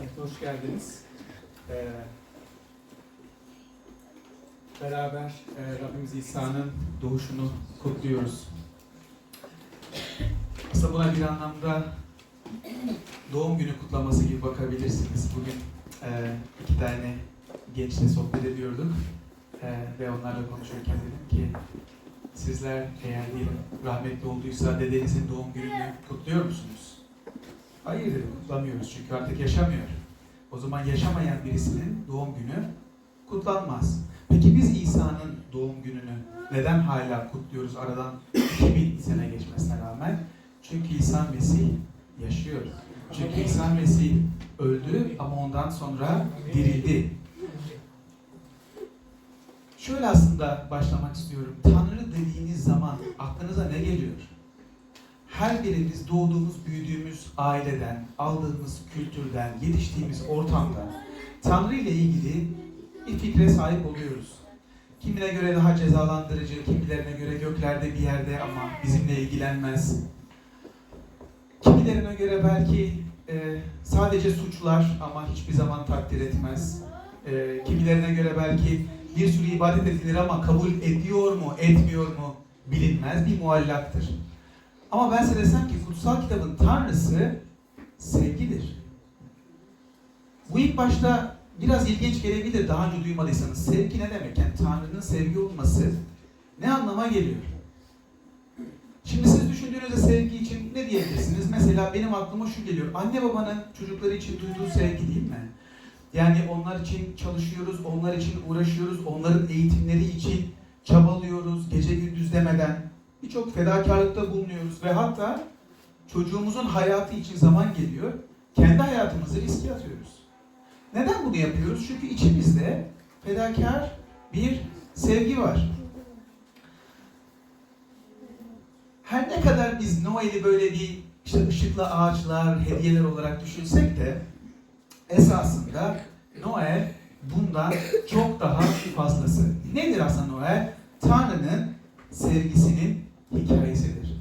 Hoş geldiniz. Ee, beraber e, Rabbimiz İsa'nın doğuşunu kutluyoruz. Aslında buna bir anlamda doğum günü kutlaması gibi bakabilirsiniz. Bugün e, iki tane gençle sohbet ediyorduk E, ve onlarla konuşurken dedim ki sizler eğer diyelim rahmetli olduysa dedenizin doğum gününü kutluyor musunuz? Hayır kutlamıyoruz çünkü artık yaşamıyor. O zaman yaşamayan birisinin doğum günü kutlanmaz. Peki biz İsa'nın doğum gününü neden hala kutluyoruz aradan 2000 sene geçmesine rağmen? Çünkü İsa Mesih yaşıyor. Çünkü İsa Mesih öldü ama ondan sonra dirildi. Şöyle aslında başlamak istiyorum. Tanrı dediğiniz zaman aklınıza ne geliyor? Her birimiz doğduğumuz, büyüdüğümüz aileden, aldığımız kültürden, yetiştiğimiz ortamdan Tanrı ile ilgili bir fikre sahip oluyoruz. Kimine göre daha cezalandırıcı, kimilerine göre göklerde bir yerde ama bizimle ilgilenmez. Kimilerine göre belki e, sadece suçlar ama hiçbir zaman takdir etmez. E, kimilerine göre belki bir sürü ibadet edilir ama kabul ediyor mu, etmiyor mu bilinmez bir muallaktır. Ama ben size desem ki kutsal kitabın tanrısı sevgidir. Bu ilk başta biraz ilginç gelebilir daha önce duymadıysanız. Sevgi ne demek? Yani Tanrı'nın sevgi olması ne anlama geliyor? Şimdi siz düşündüğünüzde sevgi için ne diyebilirsiniz? Mesela benim aklıma şu geliyor. Anne babanın çocukları için duyduğu sevgi değil mi? Yani onlar için çalışıyoruz, onlar için uğraşıyoruz, onların eğitimleri için çabalıyoruz, gece gündüz demeden birçok fedakarlıkta bulunuyoruz ve hatta çocuğumuzun hayatı için zaman geliyor, kendi hayatımızı riske atıyoruz. Neden bunu yapıyoruz? Çünkü içimizde fedakar bir sevgi var. Her ne kadar biz Noel'i böyle bir işte ışıklı ağaçlar, hediyeler olarak düşünsek de esasında Noel bundan çok daha fazlası. Nedir aslında Noel? Tanrı'nın sevgisinin hikayesidir.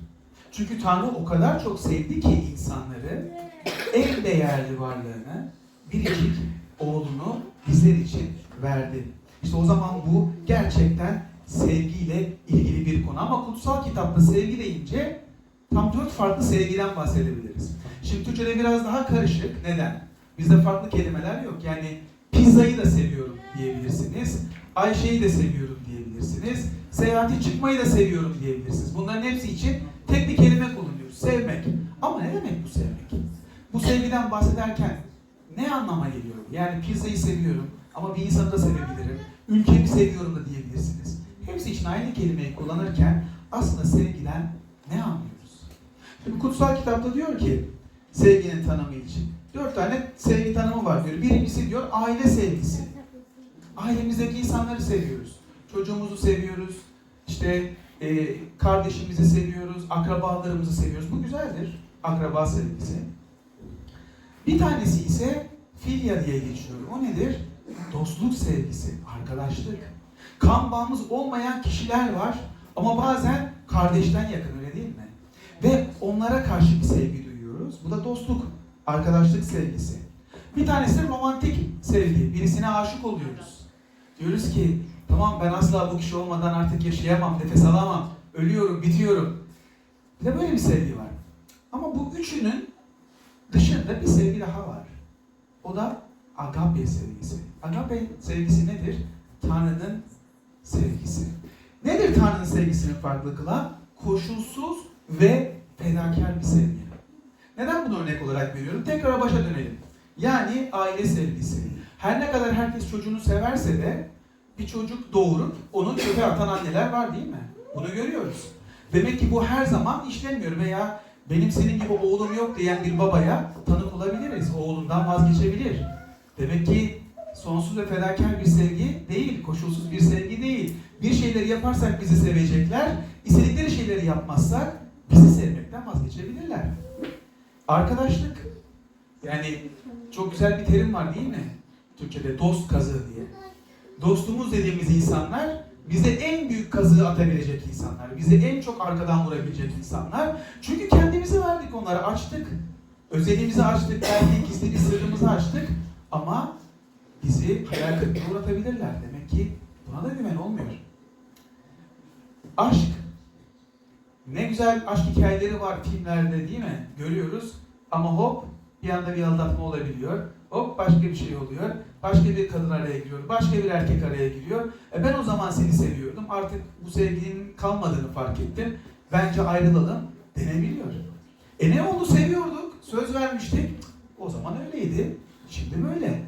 Çünkü Tanrı o kadar çok sevdi ki insanları en değerli varlığını biricik oğlunu bizler için verdi. İşte o zaman bu gerçekten sevgiyle ilgili bir konu. Ama kutsal kitapta sevgi deyince tam dört farklı sevgiden bahsedebiliriz. Şimdi Türkçe'de biraz daha karışık. Neden? Bizde farklı kelimeler yok. Yani pizzayı da seviyorum diyebilirsiniz. Ayşe'yi de seviyorum diyebilirsiniz. Seyahati çıkmayı da seviyorum diyebilirsiniz. Bunların hepsi için tek bir kelime kullanıyoruz. Sevmek. Ama ne demek bu sevmek? Bu sevgiden bahsederken ne anlama geliyor? Yani pizzayı seviyorum ama bir insanı da sevebilirim. Ülkemi seviyorum da diyebilirsiniz. Hepsi için aynı kelimeyi kullanırken aslında sevgiden ne anlıyoruz? Şimdi kutsal kitapta diyor ki sevginin tanımı için. Dört tane sevgi tanımı var diyor. Birincisi diyor aile sevgisi. Ailemizdeki insanları seviyoruz. Çocuğumuzu seviyoruz. İşte e, kardeşimizi seviyoruz. Akrabalarımızı seviyoruz. Bu güzeldir. Akraba sevgisi. Bir tanesi ise filya diye geçiyor. O nedir? Dostluk sevgisi, arkadaşlık. Kan bağımız olmayan kişiler var ama bazen kardeşten yakın öyle değil mi? Ve onlara karşı bir sevgi duyuyoruz. Bu da dostluk, arkadaşlık sevgisi. Bir tanesi de romantik sevgi. Birisine aşık oluyoruz. Diyoruz ki tamam ben asla bu kişi olmadan artık yaşayamam, nefes alamam, ölüyorum, bitiyorum. Bir de böyle bir sevgi var. Ama bu üçünün dışında bir sevgi daha var. O da agape sevgisi. Agape sevgisi nedir? Tanrı'nın sevgisi. Nedir Tanrı'nın sevgisinin farklı kılan? Koşulsuz ve fedakar bir sevgi. Neden bunu örnek olarak veriyorum? Tekrar başa dönelim. Yani aile sevgisi. Her ne kadar herkes çocuğunu severse de bir çocuk doğurup onu çöpe atan anneler var değil mi? Bunu görüyoruz. Demek ki bu her zaman işlemiyor veya benim senin gibi oğlum yok diyen bir babaya tanık olabiliriz. Oğlundan vazgeçebilir. Demek ki sonsuz ve fedakar bir sevgi değil, koşulsuz bir sevgi değil. Bir şeyleri yaparsak bizi sevecekler, istedikleri şeyleri yapmazsak bizi sevmekten vazgeçebilirler. Arkadaşlık. Yani çok güzel bir terim var değil mi? Türkçe'de dost kazığı diye. Dostumuz dediğimiz insanlar bize en büyük kazığı atabilecek insanlar. Bize en çok arkadan vurabilecek insanlar. Çünkü kendimizi verdik onlara, açtık. Özelimizi açtık, belki gizli bir sırrımızı açtık. Ama bizi hayal kırıklığına uğratabilirler. Demek ki buna da güven olmuyor. Aşk. Ne güzel aşk hikayeleri var filmlerde değil mi? Görüyoruz. Ama hop bir anda bir aldatma olabiliyor. Hop başka bir şey oluyor. Başka bir kadın araya giriyor. Başka bir erkek araya giriyor. E ben o zaman seni seviyordum. Artık bu sevginin kalmadığını fark ettim. Bence ayrılalım denebiliyor. E ne oldu seviyorduk. Söz vermiştik. O zaman öyleydi. Şimdi böyle.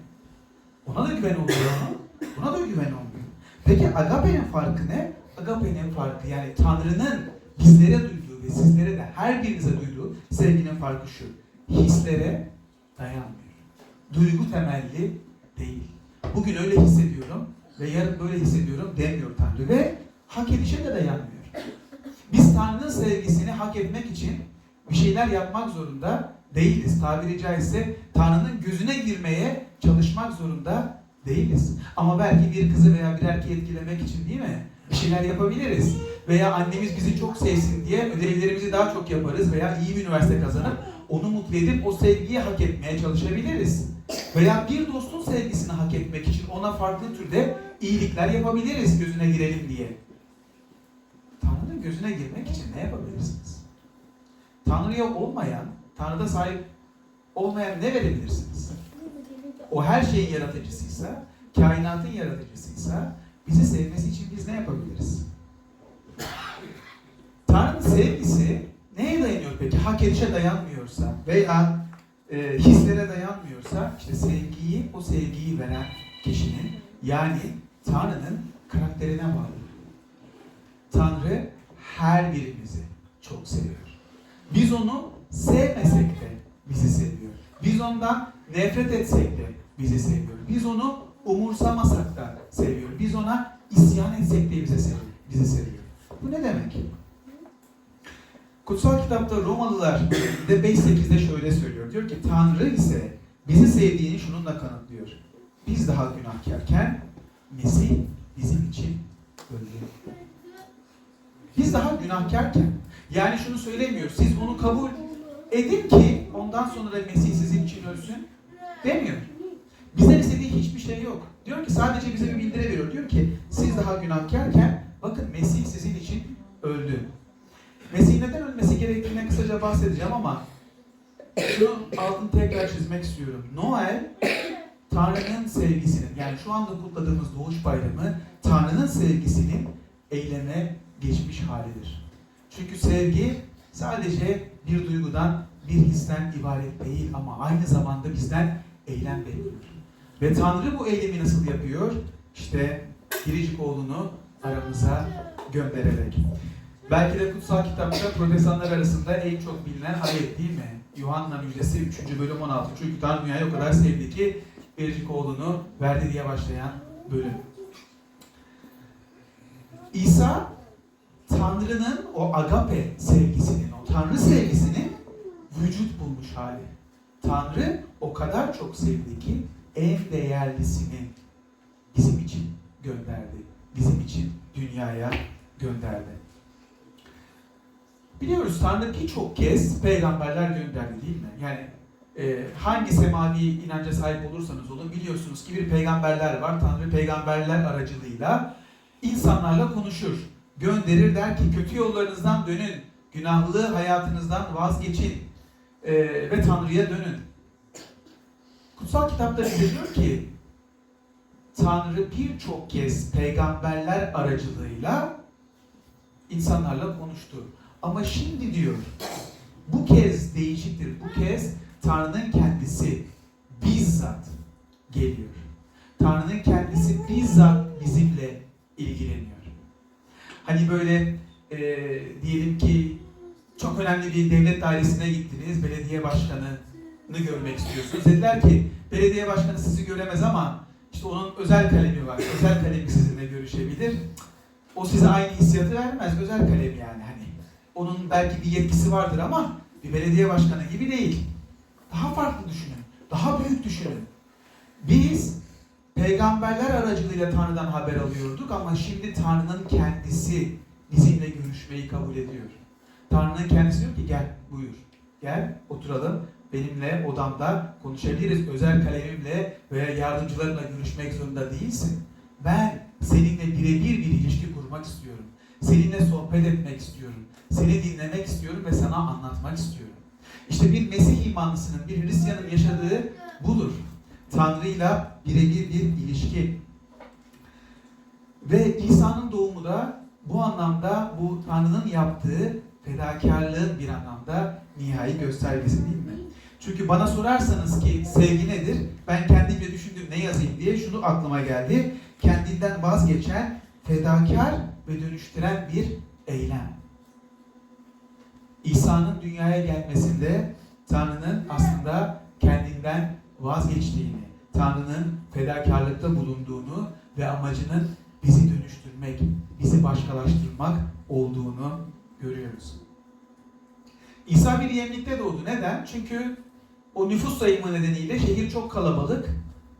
Ona da güven oluyor mu? Buna da güven olmuyor. Peki agape'nin farkı ne? Agape'nin farkı yani Tanrı'nın bizlere duyduğu ve sizlere de her birinize duyduğu sevginin farkı şu. Hislere dayanmıyor. Duygu temelli değil. Bugün öyle hissediyorum ve yarın böyle hissediyorum demiyor Tanrı ve hak edişe de dayanmıyor. Biz Tanrı'nın sevgisini hak etmek için bir şeyler yapmak zorunda değiliz. Tabiri caizse Tanrı'nın gözüne girmeye çalışmak zorunda değiliz. Ama belki bir kızı veya bir erkeği etkilemek için değil mi? Bir şeyler yapabiliriz. Veya annemiz bizi çok sevsin diye ödevlerimizi daha çok yaparız veya iyi bir üniversite kazanıp onu mutlu edip o sevgiyi hak etmeye çalışabiliriz. Veya bir dostun sevgisini hak etmek için ona farklı türde iyilikler yapabiliriz gözüne girelim diye. Tanrı'nın gözüne girmek için ne yapabilirsiniz? Tanrı'ya olmayan, Tanrı'da sahip olmayan ne verebilirsiniz? O her şeyin yaratıcısıysa, kainatın yaratıcısıysa bizi sevmesi için biz ne yapabiliriz? Tanrı'nın sevgisi neye dayanıyor peki? Hak edişe dayanmıyorsa veya e, hislere dayanmıyorsa işte sevgiyi, o sevgiyi veren kişinin yani Tanrı'nın karakterine bağlı. Tanrı her birimizi çok seviyor. Biz onu sevmesek de bizi seviyor. Biz ondan nefret etsek de bizi seviyor. Biz onu umursamasak da seviyor. Biz ona isyan etsek de bizi seviyor. Bizi seviyor. Bu ne demek? Kutsal kitapta Romalılar bölümünde 5.8'de şöyle söylüyor. Diyor ki Tanrı ise bizi sevdiğini şununla kanıtlıyor. Biz daha günahkarken Mesih bizim için öldü. Biz daha günahkarken yani şunu söylemiyor. Siz onu kabul edin ki ondan sonra Mesih sizin için ölsün demiyor. Bizden istediği hiçbir şey yok. Diyor ki sadece bize bir bildiri veriyor. Diyor ki siz daha günahkarken bakın Mesih sizin için öldü. Mesih neden ölmesi gerektiğine bahsedeceğim ama şunu altını tekrar çizmek istiyorum. Noel Tanrı'nın sevgisinin yani şu anda kutladığımız Doğuş Bayramı Tanrı'nın sevgisinin eyleme geçmiş halidir. Çünkü sevgi sadece bir duygudan, bir histen ibaret değil ama aynı zamanda bizden eylem bekliyor. Ve Tanrı bu eylemi nasıl yapıyor? İşte biricik oğlunu aramıza göndererek. Belki de kutsal kitapta protestanlar arasında en çok bilinen ayet değil mi? Yuhanna müjdesi 3. bölüm 16. Çünkü Tanrı dünyayı o kadar sevdi ki biricik oğlunu verdi diye başlayan bölüm. İsa Tanrı'nın o agape sevgisinin, o Tanrı sevgisinin vücut bulmuş hali. Tanrı o kadar çok sevdi ki en değerlisini bizim için gönderdi. Bizim için dünyaya gönderdi. Biliyoruz Tanrı birçok kez peygamberler gönderdi değil mi? Yani e, hangi semavi inanca sahip olursanız olun biliyorsunuz ki bir peygamberler var. Tanrı peygamberler aracılığıyla insanlarla konuşur. Gönderir der ki kötü yollarınızdan dönün. Günahlı hayatınızdan vazgeçin. e, ve Tanrı'ya dönün. Kutsal kitapta bize diyor ki Tanrı birçok kez peygamberler aracılığıyla insanlarla konuştu. Ama şimdi diyor bu kez değişiktir. Bu kez Tanrı'nın kendisi bizzat geliyor. Tanrı'nın kendisi bizzat bizimle ilgileniyor. Hani böyle e, diyelim ki çok önemli bir devlet dairesine gittiniz, belediye başkanını görmek istiyorsunuz. Dediler ki belediye başkanı sizi göremez ama işte onun özel kalemi var. Özel kalemi sizinle görüşebilir. O size aynı hissiyatı vermez. Özel kalem yani. Onun belki bir yetkisi vardır ama bir belediye başkanı gibi değil. Daha farklı düşünün. Daha büyük düşünün. Biz peygamberler aracılığıyla Tanrı'dan haber alıyorduk ama şimdi Tanrı'nın kendisi bizimle görüşmeyi kabul ediyor. Tanrı'nın kendisi diyor ki gel buyur. Gel oturalım benimle odamda konuşabiliriz. Özel kalemimle veya yardımcılarımla görüşmek zorunda değilsin. Ben seninle birebir bir ilişki kurmak istiyorum. Seninle sohbet etmek istiyorum. Seni dinlemek istiyorum ve sana anlatmak istiyorum. İşte bir Mesih imanlısının, bir Hristiyanın yaşadığı budur. Tanrı'yla birebir bir ilişki. Ve İsa'nın doğumu da bu anlamda bu Tanrı'nın yaptığı fedakarlığın bir anlamda nihai göstergesi değil mi? Çünkü bana sorarsanız ki sevgi nedir? Ben kendimce düşündüm ne yazayım diye şunu aklıma geldi. Kendinden vazgeçen, fedakar ve dönüştüren bir eylem. İsa'nın dünyaya gelmesinde Tanrı'nın aslında kendinden vazgeçtiğini, Tanrı'nın fedakarlıkta bulunduğunu ve amacının bizi dönüştürmek, bizi başkalaştırmak olduğunu görüyoruz. İsa bir yemlikte doğdu. Neden? Çünkü o nüfus sayımı nedeniyle şehir çok kalabalık.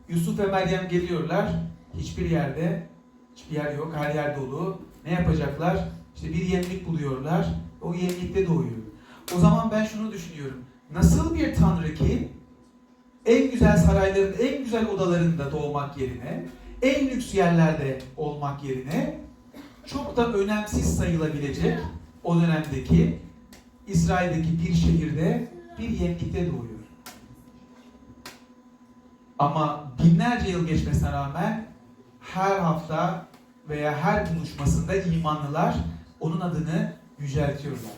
Yusuf ve Meryem geliyorlar. Hiçbir yerde, hiçbir yer yok. Her yer dolu. Ne yapacaklar? İşte bir yemlik buluyorlar. O yemlikte doğuyor. O zaman ben şunu düşünüyorum. Nasıl bir tanrı ki en güzel sarayların, en güzel odalarında doğmak yerine, en lüks yerlerde olmak yerine çok da önemsiz sayılabilecek o dönemdeki İsrail'deki bir şehirde bir yemlikte doğuyor. Ama binlerce yıl geçmesine rağmen her hafta veya her buluşmasında imanlılar onun adını yüceltiyorlar.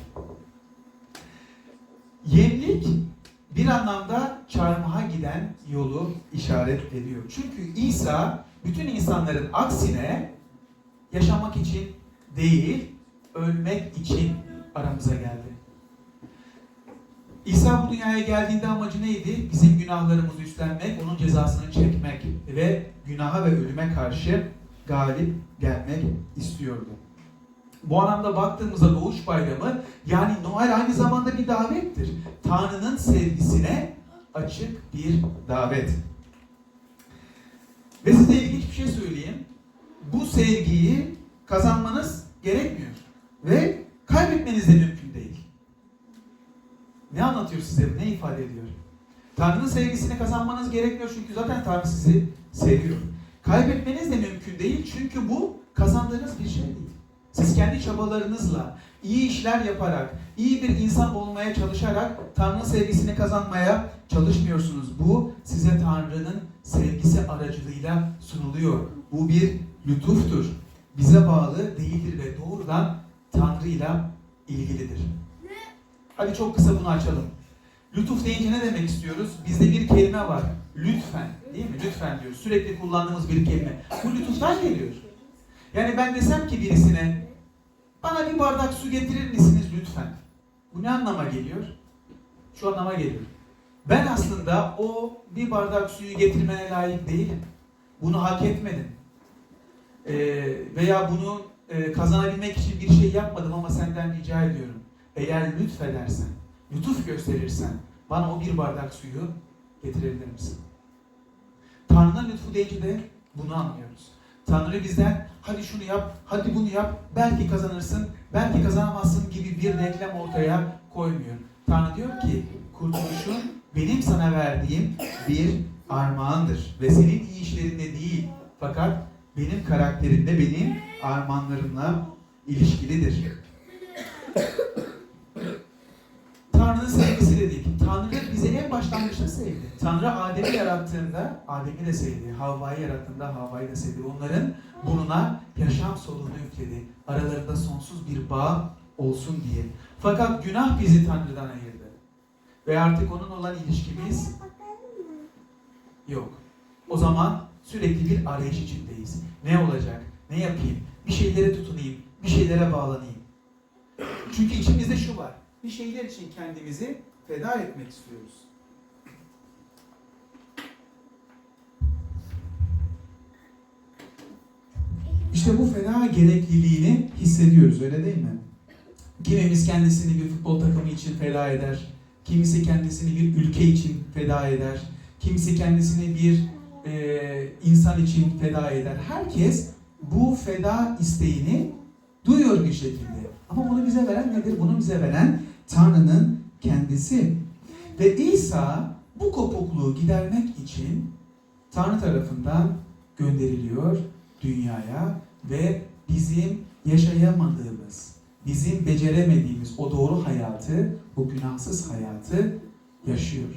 Yemlik bir anlamda çarmıha giden yolu işaret ediyor. Çünkü İsa bütün insanların aksine yaşamak için değil, ölmek için aramıza geldi. İsa bu dünyaya geldiğinde amacı neydi? Bizim günahlarımızı üstlenmek, onun cezasını çekmek ve günaha ve ölüme karşı galip gelmek istiyordu. Bu anlamda baktığımızda Doğuş Bayramı yani Noel aynı zamanda bir davettir. Tanrı'nın sevgisine açık bir davet. Ve size ilginç bir şey söyleyeyim. Bu sevgiyi kazanmanız gerekmiyor. Ve kaybetmeniz de mümkün değil. Ne anlatıyor size? Ne ifade ediyor? Tanrı'nın sevgisini kazanmanız gerekmiyor çünkü zaten Tanrı sizi seviyor. Kaybetmeniz de mümkün değil çünkü bu kazandığınız bir şey değil. Siz kendi çabalarınızla, iyi işler yaparak, iyi bir insan olmaya çalışarak Tanrı'nın sevgisini kazanmaya çalışmıyorsunuz. Bu size Tanrı'nın sevgisi aracılığıyla sunuluyor. Bu bir lütuftur. Bize bağlı değildir ve doğrudan Tanrı'yla ilgilidir. Hadi çok kısa bunu açalım. Lütuf deyince ne demek istiyoruz? Bizde bir kelime var. Lütfen. Değil mi? Lütfen diyoruz. Sürekli kullandığımız bir kelime. Bu lütuftan geliyor. Yani ben desem ki birisine bana bir bardak su getirir misiniz lütfen? Bu ne anlama geliyor? Şu anlama geliyor. Ben aslında o bir bardak suyu getirmene layık değilim. Bunu hak etmedim. Ee, veya bunu e, kazanabilmek için bir şey yapmadım ama senden rica ediyorum. Eğer lütfedersen, lütuf gösterirsen bana o bir bardak suyu getirebilir misin? Tanrı'nın lütfu deyince de bunu anlıyoruz. Tanrı bizden hadi şunu yap, hadi bunu yap, belki kazanırsın, belki kazanamazsın gibi bir reklam ortaya koymuyor. Tanrı diyor ki kurtuluşun benim sana verdiğim bir armağandır. Ve senin iyi işlerinde değil fakat benim karakterimde, benim armağanlarımla ilişkilidir. Dedik. Tanrı bizi en başlangıçta sevdi. Tanrı Adem'i yarattığında Adem'i de sevdi. Havva'yı yarattığında Havva'yı da sevdi. Onların burnuna yaşam soluğunu üfledi. Aralarında sonsuz bir bağ olsun diye. Fakat günah bizi Tanrı'dan ayırdı. Ve artık onun olan ilişkimiz yok. O zaman sürekli bir arayış içindeyiz. Ne olacak? Ne yapayım? Bir şeylere tutunayım. Bir şeylere bağlanayım. Çünkü içimizde şu var. Bir şeyler için kendimizi feda etmek istiyoruz. İşte bu feda gerekliliğini hissediyoruz öyle değil mi? Kimimiz kendisini bir futbol takımı için feda eder. Kimisi kendisini bir ülke için feda eder. Kimisi kendisini bir e, insan için feda eder. Herkes bu feda isteğini duyuyor bir şekilde. Ama bunu bize veren nedir? Bunu bize veren Tanrı'nın kendisi. Ve İsa bu kopukluğu gidermek için Tanrı tarafından gönderiliyor dünyaya ve bizim yaşayamadığımız, bizim beceremediğimiz o doğru hayatı, o günahsız hayatı yaşıyor.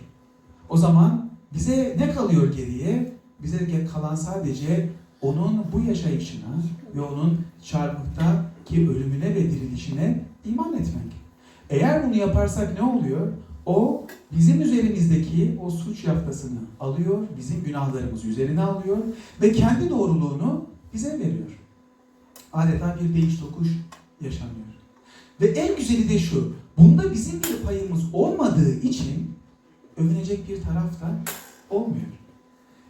O zaman bize ne kalıyor geriye? Bize kalan sadece onun bu yaşayışına ve onun çarmıhtaki ölümüne ve dirilişine iman etmek. Eğer bunu yaparsak ne oluyor? O bizim üzerimizdeki o suç yaftasını alıyor, bizim günahlarımızı üzerine alıyor ve kendi doğruluğunu bize veriyor. Adeta bir değiş tokuş yaşanıyor. Ve en güzeli de şu, bunda bizim bir payımız olmadığı için övünecek bir taraf da olmuyor.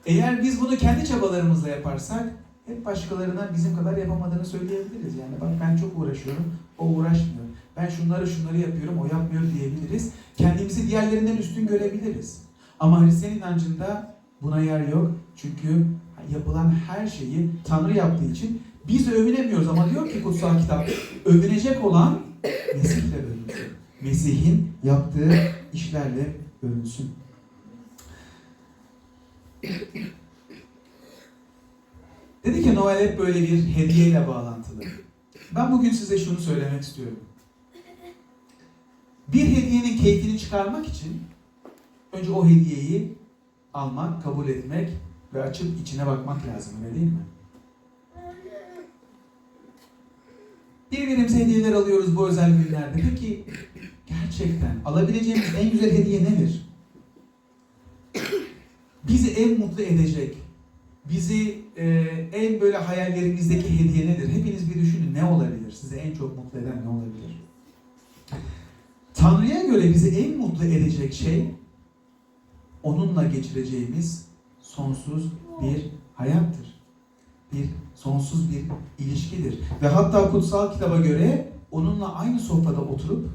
Eğer biz bunu kendi çabalarımızla yaparsak hep başkalarına bizim kadar yapamadığını söyleyebiliriz. Yani bak ben çok uğraşıyorum, o uğraşmıyor. Ben şunları şunları yapıyorum, o yapmıyor diyebiliriz. Kendimizi diğerlerinden üstün görebiliriz. Ama Hristiyan inancında buna yer yok. Çünkü yapılan her şeyi Tanrı yaptığı için biz övünemiyoruz. Ama diyor ki kutsal kitap, övünecek olan Mesih'le övünsün. Mesih'in yaptığı işlerle övünsün. Dedi ki Noel hep böyle bir hediyeyle bağlantılı. Ben bugün size şunu söylemek istiyorum. Bir hediyenin keyfini çıkarmak için önce o hediyeyi almak, kabul etmek ve açıp içine bakmak lazım öyle değil mi? Birbirimize hediyeler alıyoruz bu özel günlerde. Peki gerçekten alabileceğimiz en güzel hediye nedir? Bizi en mutlu edecek, bizi e, en böyle hayallerimizdeki hediye nedir? Hepiniz bir düşünün ne olabilir? Sizi en çok mutlu eden ne olabilir? Tanrı'ya göre bizi en mutlu edecek şey onunla geçireceğimiz sonsuz bir hayattır. Bir sonsuz bir ilişkidir. Ve hatta kutsal kitaba göre onunla aynı sofrada oturup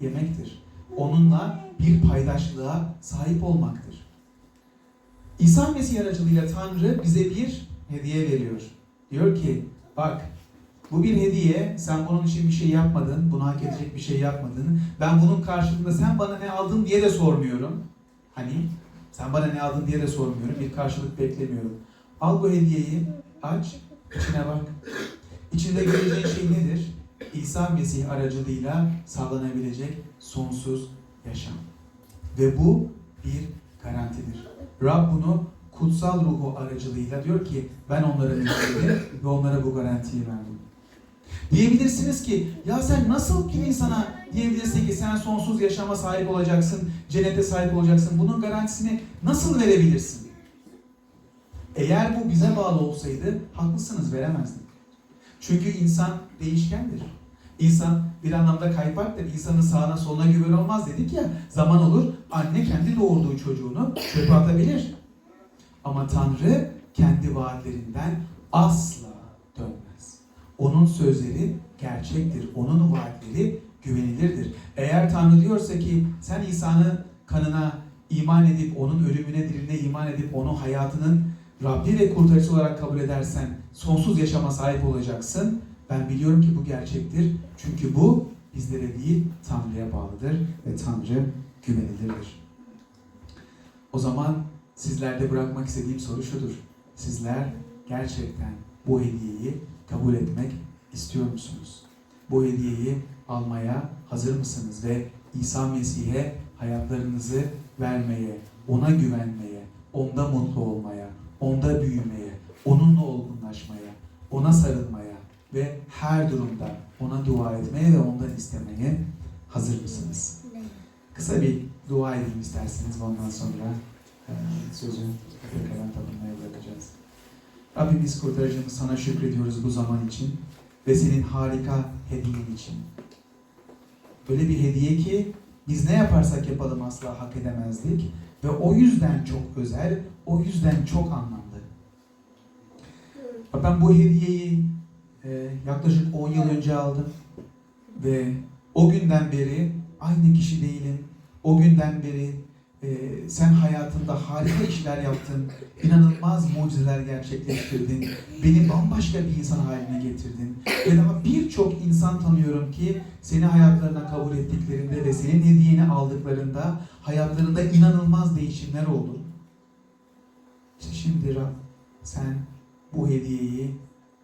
yemektir. Onunla bir paydaşlığa sahip olmaktır. İsa Mesih aracılığıyla Tanrı bize bir hediye veriyor. Diyor ki bak bu bir hediye. Sen bunun için bir şey yapmadın. Bunu hak edecek bir şey yapmadın. Ben bunun karşılığında sen bana ne aldın diye de sormuyorum. Hani sen bana ne aldın diye de sormuyorum. Bir karşılık beklemiyorum. Al bu hediyeyi, aç, içine bak. İçinde göreceğin şey nedir? İsa Mesih aracılığıyla sağlanabilecek sonsuz yaşam. Ve bu bir garantidir. Rab bunu kutsal ruhu aracılığıyla diyor ki ben onlara müjdeleri ve onlara bu garantiyi verdim. Diyebilirsiniz ki ya sen nasıl bir insana diyebilirsin ki sen sonsuz yaşama sahip olacaksın, cennete sahip olacaksın. Bunun garantisini nasıl verebilirsin? Eğer bu bize bağlı olsaydı haklısınız veremezdik. Çünkü insan değişkendir. İnsan bir anlamda kaypaktır. İnsanın sağına soluna güven olmaz dedik ya. Zaman olur anne kendi doğurduğu çocuğunu çöpe atabilir. Ama Tanrı kendi vaatlerinden asla. Onun sözleri gerçektir. Onun vaatleri güvenilirdir. Eğer Tanrı diyorsa ki sen İsa'nın kanına iman edip onun ölümüne dirine iman edip onu hayatının Rabbi ve kurtarıcısı olarak kabul edersen sonsuz yaşama sahip olacaksın. Ben biliyorum ki bu gerçektir. Çünkü bu bizlere değil Tanrı'ya bağlıdır ve Tanrı güvenilirdir. O zaman sizlerde bırakmak istediğim soru şudur. Sizler gerçekten bu hediyeyi kabul etmek istiyor musunuz? Bu hediyeyi almaya hazır mısınız ve İsa Mesih'e hayatlarınızı vermeye, ona güvenmeye, onda mutlu olmaya, onda büyümeye, onunla olgunlaşmaya, ona sarılmaya ve her durumda ona dua etmeye ve ondan istemeye hazır mısınız? Kısa bir dua edelim isterseniz ondan sonra sözü tekrardan tapınmaya bırakacağız. Rabbimiz kurtarıcımız sana şükrediyoruz bu zaman için ve senin harika hediyen için. Böyle bir hediye ki biz ne yaparsak yapalım asla hak edemezdik ve o yüzden çok özel, o yüzden çok anlamlı. Ben bu hediyeyi e, yaklaşık 10 yıl önce aldım ve o günden beri aynı kişi değilim. O günden beri e, sen hayatında harika işler yaptın, inanılmaz mucizeler gerçekleştirdin, beni bambaşka bir insan haline getirdin. Ve daha birçok insan tanıyorum ki seni hayatlarına kabul ettiklerinde ve senin hediyeni aldıklarında hayatlarında inanılmaz değişimler oldu. İşte şimdi Rab sen bu hediyeyi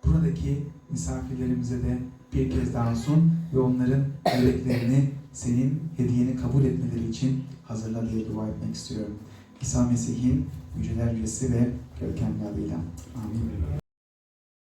buradaki misafirlerimize de bir kez daha sun ve onların yüreklerini senin hediyeni kabul etmeleri için hazırla diye dua etmek istiyorum. İsa Mesih'in yüceler yücesi ve görkemli adıyla. Amin.